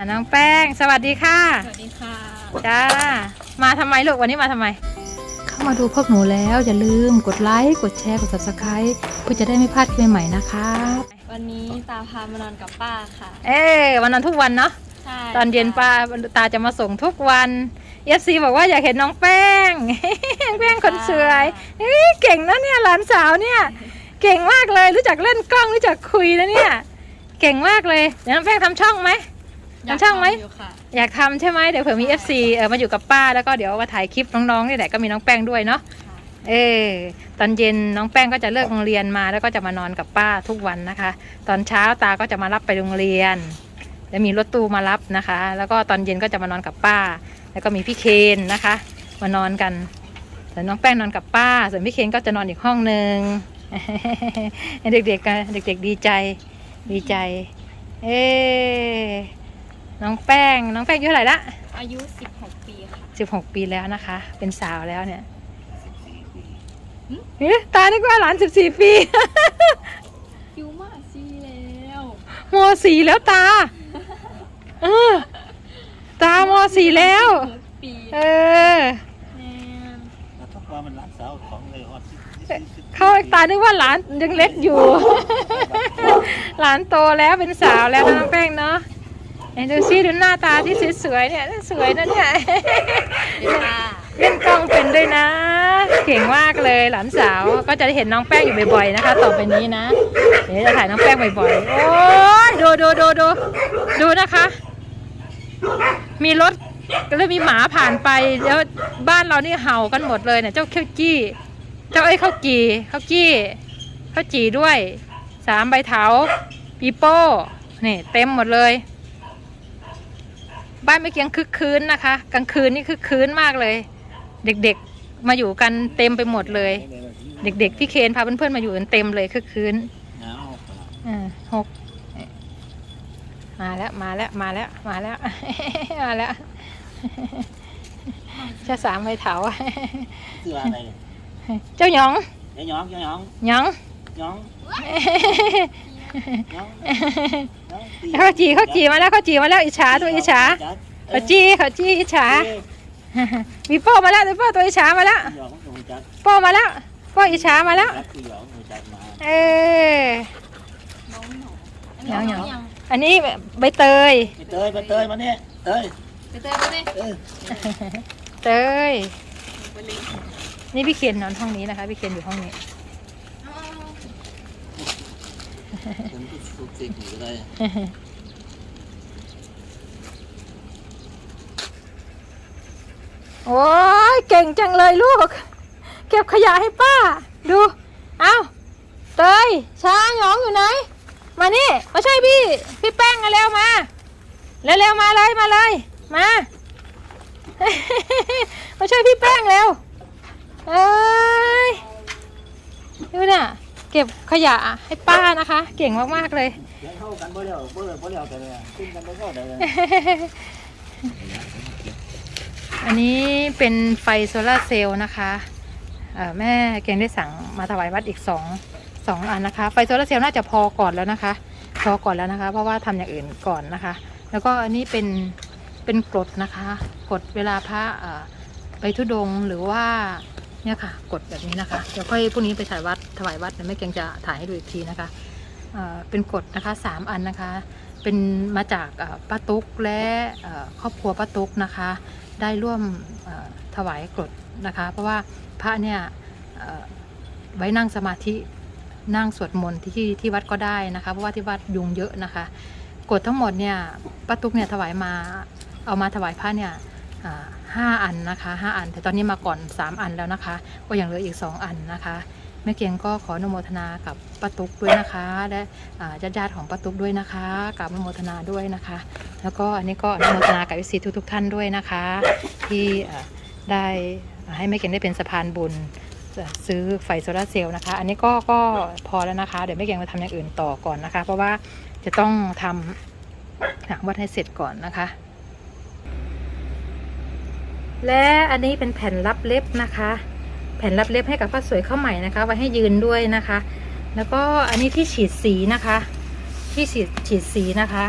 อะน้องแป้ง สวัสดีค่ะ สวัสดีค่ะ จ้า มาทำไมลูกวันนี้มาทำไม เข้ามาดูพวกหนูแล้ว อย่าลืมกดไลค์ กดแชร์ กด subscribe เพื่อจะได้ไม่พลาดคลิปใหม่ๆนะคะวันนี้ตาพามานอนกับป้าค่ะ เอ๊วันนั้นทุกวันเนาะ ใช่ตอนเย็นป้าตาจะมาส่งทุกวันเอฟซีบอกว่าอยากเห็นน้องแป้ง แป้งคนสวยเอ้ยเก่งนะเนี่ยหลานสาวเนี่ย เก่งมากเลยรู้จักเล่นกล้องรู้จักคุยนะเนี่ย เก่งมากเลยเดี๋ยวน้องแป้งทำช่องไหม อยากช่างไหมทำอยู่ค่ะอยากทำใช่ไหมเดี๋ยวเผื่อมี FC เออมาอยู่กับป้าแล้วก็เดี๋ยวมาถ่ายคลิปน้องๆนี่แหละก็มีน้องแป้งด้วยเนาะค่ะเออตอนเย็นน้องแป้งก็จะเลิกโรงเรียนมาแล้วก็จะมานอนกับป้าทุกวันนะคะ ตอนเช้าตาก็จะมารับไปโรงเรียน แล้วมีรถตู้มารับนะคะ แล้วก็ตอนเย็นก็จะมานอนกับป้า แล้วก็มีพี่เคนนะคะ มานอนกันส่วนน้องแป้งนอนกับป้า ส่วนพี่เคนก็จะนอนอีกห้องหนึ่ง เด็กๆกันเด็กๆดีใจ ดีใจ เออ น้องแป้ง น้องแป้งอายุเท่าไหร่ละอายุ 16 ปีค่ะสิบหกปีแล้วนะคะ เป็นสาวแล้วเนี่ยเอ๊ะตานึกว่าหลานสิบสี่ปีคิวมากซีแล้วมสี่แล้วตาเออตามสี่แล้ว 16ปีเออ แนมแล้วก็ว่ามันรักสาวของเลยฮอดที่ที่เขาตานึกว่าหลานยังเล็กอยู่ หลานโตแล้วเป็นสาวแล้วนะน้องแป้งเนาะ ไหนดูซิดูหน้าตาที่สวยๆเนี่ยสวยนะเนี่ยเล่นกล้องเป็นด้วยนะ เก่งมากเลยหลานสาวก็จะได้เห็นน้องแป้งอยู่บ่อยๆนะคะ ต่อไปนี้นะ เดี๋ยวจะถ่ายน้องแป้งบ่อยๆโอ้ยดูดูดูดูดูนะคะ มีรถก็เลยมีหมาผ่านไปแล้วบ้านเรานี่เห่ากันหมดเลยเนี่ยเจ้าเขี้ยวจี้ เจ้าเอ้ข้าวจีข้าวจี้ข้าวจีด้วยสามใบเถาปีโป้เนี่เต็มหมดเลย บ้านไม่เคียงคึกคืนนะคะ กลางคืนนี่คึกคืนมากเลย เด็กๆมาอยู่กันเต็มไปหมดเลย เด็กๆพี่เคนพาเพื่อนๆมาอยู่กันเต็มเลยคึกคืนหนาวอ่าหกมาแล้วมาแล้วมาแล้วมาแล้วมาแล้วเจ้าสามใบเถาเสื้ออะไรเจ้าหยองเดี๋ยวหยองเดี๋ยวหยองหยองหยองหยองหยองตี เขาจีเขาจีมาแล้วเขาจีมาแล้วอิจฉาตัวอิจฉาเขาจีเขาจีอิจฉามีโป้มาแล้วตัวโป้ตัวอิจฉามาแล้วหยองของจักรโป้มาแล้วโป้อิจฉามาแล้วจักรคือหยองของจักรมาเออน้องหนูเหงาๆยังอันนี้ใบเตยไปเตยไปเตยมาเนี่ยเตยไปเจอไปเลยเออเตยไปเลยนี่พี่เคนนอนห้องนี้นะคะพี่เคนอยู่ห้องนี้ เอา ฉันก็สุกสิกอยู่ก็ได้โอ้ยเก่งจังเลยลูก เก็บขยะให้ป้า ดู เอาเตยช้างหยองอยู่ไหน มานี่มาช่วยพี่ พี่แป้งเร็วมาเร็วๆมาเลยมาเลยมามาช่วยพี่แป้งเร็วเอ้ยดูน่ะ เก็บขยะให้ป้านะคะ เก่งมากๆเลยเดี๋ยวเข้ากันบ่เดียวบ่เดียวบ่เดียวแต่เลยขึ้นกันบ่เข้าแต่เลยอันนี้เป็นไฟโซลาร์เซลล์นะคะเอ่อแม่เกงได้สั่งมาถวายวัดอีกสองสองอันนะคะ ไฟโซลาร์เซลล์น่าจะพอก่อนแล้วนะคะ พอก่อนแล้วนะคะ เพราะว่าทำอย่างอื่นก่อนนะคะ แล้วก็อันนี้เป็นเป็นกรดนะคะกดเวลาพระเอ่อไปทุดงค์หรือว่า เนี่ยค่ะ กดแบบนี้นะคะ เดี๋ยวค่อยพรุ่งนี้ไปถ่ายวัดถวายวัดเดี๋ยวแม่เกงจะถ่ายให้ดูอีกทีนะคะเเป็นกฎนะคะสามอันนะคะ เป็นมาจากป้าตุ๊กและครอบครัวป้าตุ๊กนะคะ ได้ร่วมถวายกรดนะคะ เพราะว่าพระเนี่ยไว้นั่งสมาธินั่งสวดมนต์ที่ที่วัดก็ได้นะคะ เพราะว่าที่วัดยุงเยอะนะคะกฎทั้งหมดเนี่ยป้าตุ๊กเนี่ยถวายมาเอามาถวายพระเนี่ย อ่าห้าอันนะคะห้าอัน แต่ตอนนี้มาก่อนสามอันแล้วนะคะ ก็ยังเหลืออีกสองอันนะคะแม่เกียงก็ขออนุโมทนากับป้าตุ๊กด้วยนะคะ และญาติญาติๆของป้าตุ๊กด้วยนะคะกราบอนุโมทนาด้วยนะคะ แล้วก็อันนี้ก็อนุโมทนากับวิสีทุกทุกๆท่านด้วยนะคะ ที่ได้ให้แม่เก่งได้เป็นสะพานบุญซื้อไฟโซลาเซลล์นะคะ อันนี้ก็ก็พอแล้วนะคะ เดี๋ยวแม่เก่งมาทำอย่างอื่นต่อก่อนนะคะ เพราะว่าจะต้องทำหนังวัดให้เสร็จก่อนนะคะ และอันนี้เป็นแผ่นรับเล็บนะคะ แผ่นรับเล็บให้กับป้าสวยข้าวใหม่นะคะ ไว้ให้ยืนด้วยนะคะ แล้วก็อันนี้ที่ฉีดสีนะคะ ที่ฉีดฉีดสีนะคะ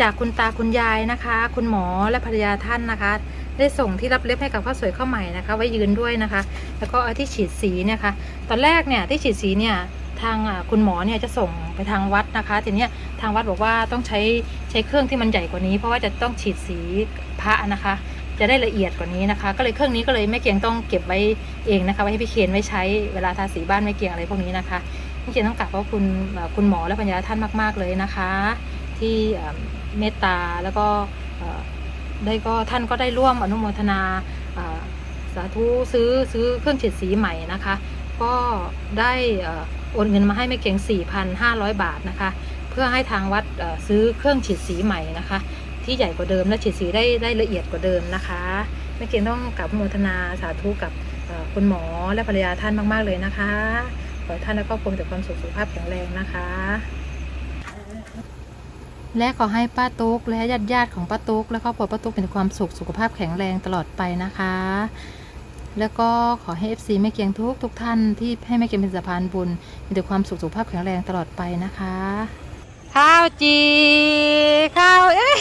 จากคุณตาคุณยายนะคะ คุณหมอและภรรยาท่านนะคะ ได้ส่งที่รับเล็บให้กับข้าสวยข้าวใหม่นะคะ ไว้ยืนด้วยนะคะ แล้วก็เอาที่ฉีดสีเนี่ยค่ะตอนแรกเนี่ยที่ฉีดสีเนี่ยทางคุณหมอเนี่ยจะส่งไปทางวัดนะคะทีเนี้ยทางวัดบอกว่าต้องใช้ใช้เครื่องที่มันใหญ่กว่านี้ เพราะว่าจะต้องฉีดสีพระนะคะ จะได้ละเอียดกว่านี้นะคะ ก็เลยเครื่องนี้ก็เลยแม่เกียงต้องเก็บไว้เองนะคะไว้ให้พี่เคนไว้ใช้เวลาทาสีบ้านแม่เกียงอะไรพวกนี้นะคะพี่เคนต้องกราบขอบคุณคุณหมอและภรรยาท่านมาก ๆเลยนะคะ ที่เมตตาแล้วก็ได้ก็ท่านก็ได้ร่วมอนุโมทนาสาธุซื้อซื้อเครื่องฉีดสีใหม่นะคะ ก็ได้อ่อโอนเงินมาให้แม่เกียง4,500 บาทนะคะ เพื่อให้ทางวัดซื้อเครื่องฉีดสีใหม่นะคะ ที่ใหญ่กว่าเดิม และฉีดสีได้ได้ละเอียดกว่าเดิมนะคะแม่เกียงต้องกราบโมทนาสาธุกับคุณหมอและภรรยาท่านมาก ๆ เลยนะคะ ขอให้ท่านและครอบครัวมีแต่ความสุขสุขภาพแข็งแรงนะคะ และขอให้ป้าตุ๊กและญาติญาติของป้าตุ๊กและครอบครัวป้าตุ๊กมีความสุขสุขภาพแข็งแรงตลอดไปนะคะ แล้วก็ขอให้ FC แม่เกียงทุกทุกท่านที่ให้แม่เกียงเป็นสะพานบุญมีแต่ความสุขสุขภาพแข็งแรงตลอดไปนะคะ ข้าวจีข้าวเอ้ย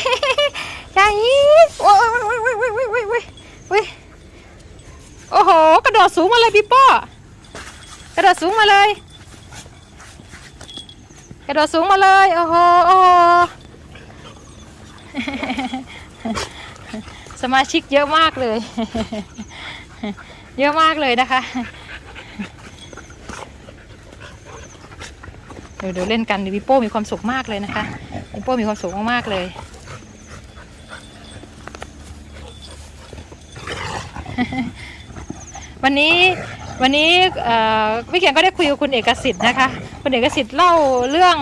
ชาฮีโอ้ยโอ้ยโอ้ยโอ้ยโอ้ยโอ้ยโอ้ยโอ้ยโอ้โหกระโดดสูงมาเลยพี่ป้อกระโดดสูงมาเลย กระโดดสูงมาเลยโอ้โหโอ้โหสมาชิกเยอะมากเลย เยอะมากเลยนะคะ เดี๋ยวเดี๋ยวเล่นกันดิวิโป้มีความสุขมากเลยนะคะวิโป้มีความสุขมากๆเลยวันนี้วันนี้พี่เขียนก็ได้คุยกับคุณเอกสิทธิ์นะคะคุณเอกสิทธิ์เล่าเรื่อง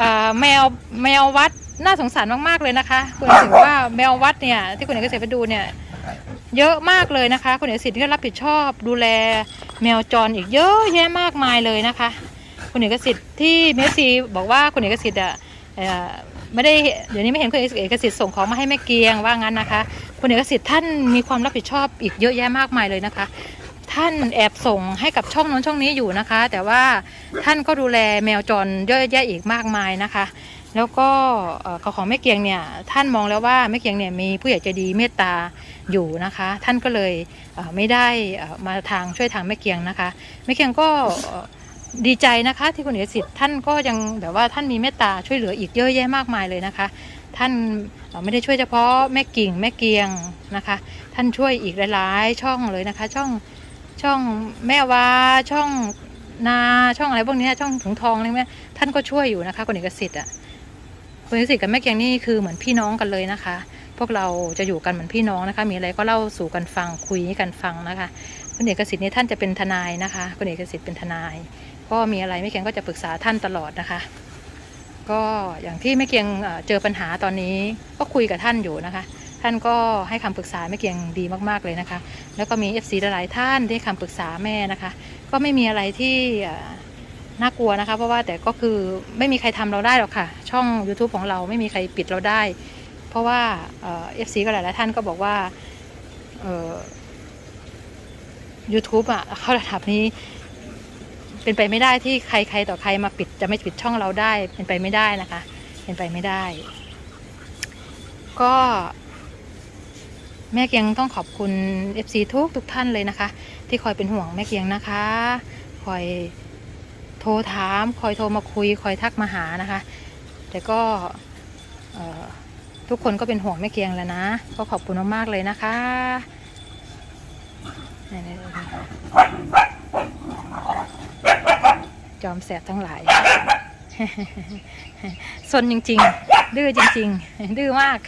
อแมวแมววัดน่าสงสารมากๆเลยนะคะคุณเอกสิทธิ์ว่าแมววัดเนี่ยที่คุณเอกสิทธิ์ไปดูเนี่ยเยอะมากเลยนะคะ คุณเอกสิทธิ์ก็รับผิดชอบดูแลแมวจรอีกเยอะแยะมากมายเลยนะคะ คุณเอกสิทธิ์ที่เมสซีบอกว่าคุณเอกสิทธิ์อะไม่ได้เดี๋ยวนี้ไม่เห็นคุณเอกสิทธิ์ส่งของมาให้แม่เกียงว่างั้นนะคะคุณเอกสิทธิ์ท่านมีความรับผิดชอบอีกเยอะแยะมากมายเลยนะคะ ท่านแอบส่งให้กับช่องน้นช่องนี้อยู่นะคะ แต่ว่าท่านก็ดูแลแมวจรเยอะแยะอีกมากมายนะคะ แล้วก็เอ่อของแม่เกียงเนี่ยท่านมองแล้วว่าแม่เกียงเนี่ยมีผู้ใหญ่ใจดีเมตตาอยู่นะคะ ท่านก็เลยไม่ได้มาทางช่วยทางแม่เกียงนะคะแม่เกียงก็ ดีใจนะคะที่คุณเอกสิทธิ์ท่านก็ยังแบบว่าท่านมีเมตตาช่วยเหลืออีกเยอะแยะมากมายเลยนะคะ ท่านไม่ได้ช่วยเฉพาะแม่กิ่งแม่เกียงนะคะ ท่านช่วยอีกหลายๆช่องเลยนะคะ ช่องช่องแม่วาช่องนาช่องอะไรพวกนี้ช่องถุงทองอะไรเนี้ยท่านก็ช่วยอยู่นะคะคุณเอกสิทธิ์อะคุณเอกสิทธิ์กับแม่เกียงนี่คือเหมือนพี่น้องกันเลยนะคะ พวกเราจะอยู่กันเหมือนพี่น้องนะคะ มีอะไรก็เล่าสู่กันฟังคุยให้กันฟังนะคะ คุณเอกสิทธิ์นี่ท่านจะเป็นทนายนะคะ คุณเอกสิทธิ์เป็นทนาย ก็มีอะไรแม่เกียงก็จะปรึกษาท่านตลอดนะคะ ก็อย่างที่แม่เกียงเจอปัญหาตอนนี้ก็คุยกับท่านอยู่นะคะ ท่านก็ให้คำปรึกษาแม่เกียงดีมากๆเลยนะคะ แล้วก็มี FC หลายๆท่านที่ให้คำปรึกษาแม่นะคะ ก็ไม่มีอะไรที่น่ากลัวนะคะ เพราะว่าแต่ก็คือไม่มีใครทำเราได้หรอกค่ะ ช่อง YouTube ของเราไม่มีใครปิดเราได้ เพราะว่าเอฟซีก็หลายๆท่านก็บอกว่าเอ่อ YouTube อะเข้าระดับนี้ เป็นไปไม่ได้ที่ใครใครต่อใครมาปิดจะไม่ปิดช่องเราได้ เป็นไปไม่ได้นะคะ เป็นไปไม่ได้ ก็แม่เกียงต้องขอบคุณ FC ทุกทุกท่านเลยนะคะ ที่คอยเป็นห่วงแม่เกียงนะคะ คอยโทรถาม คอยโทรมาคุย คอยทักมาหานะคะ แต่ก็ทุกคนก็เป็นห่วงแม่เกียงแล้วนะ ก็ขอบคุณมากๆเลยนะคะ จอมแสบทั้งหลายซนจริง ๆ ดื้อจริง ๆ ดื้อมาก